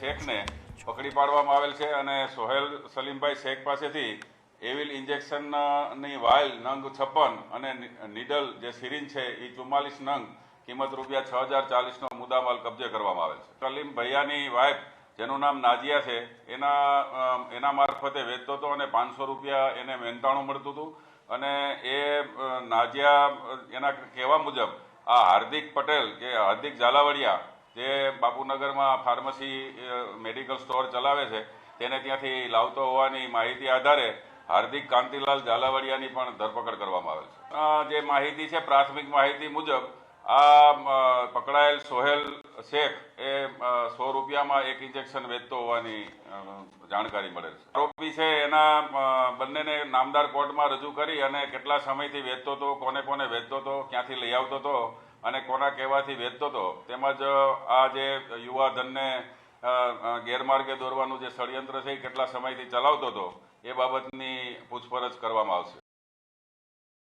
શેખને પકડી પાડવામાં આવેલ છે અને સોહેલ સલીમભાઈ શેખ પાસેથી એવિલ ઇન્જેક્શનની વાયલ નંગ છપ્પન અને નીડલ જે સિરિંજ છે એ ચુમ્માલીસ નંગ, કિંમત રૂપિયા છ હજાર ચાલીસનો મુદ્દામાલ કબજે કરવામાં આવેલ છે. સલીમ ભૈયાની વાઇફ, જેનું નામ નાજિયા છે, એના એના મારફતે વેચતો હતો અને પાંચસો રૂપિયા એને મહેનતાણું મળતું હતું અને એ નાજિયા, એના કહેવા મુજબ આ હાર્દિક પટેલ કે હાર્દિક ઝાલાવાડિયા જે બાપુનગરમાં ફાર્મસી મેડિકલ સ્ટોર ચલાવે છે, તેને ત્યાંથી લાવતો હોવાની માહિતી આધારે હાર્દિક કાંતિલાલ ઝાલાવાડિયાની પણ ધરપકડ કરવામાં આવેલ છે. જે માહિતી છે, પ્રાથમિક માહિતી મુજબ, આ પકડાયેલ સોહેલ શેખ એ સો રૂપિયામાં એક ઇન્જેક્શન વેચતો હોવાની જાણકારી મળેલ છે. આરોપી છે, એના બંનેને નામદાર કોર્ટમાં રજૂ કરી અને કેટલા સમયથી વેચતો હતો, કોને કોને વેચતો હતો, ક્યાંથી લઈ આવતો હતો અને કોના કહેવાથી વેચતો હતો તેમજ આ જે યુવા ધનને અ, અ, ગેરમાર્ગે દોરવાનું જે ષડયંત્ર છે એ કેટલા સમયથી ચલાવતો હતો એ બાબતની પૂછપરછ કરવામાં આવશે.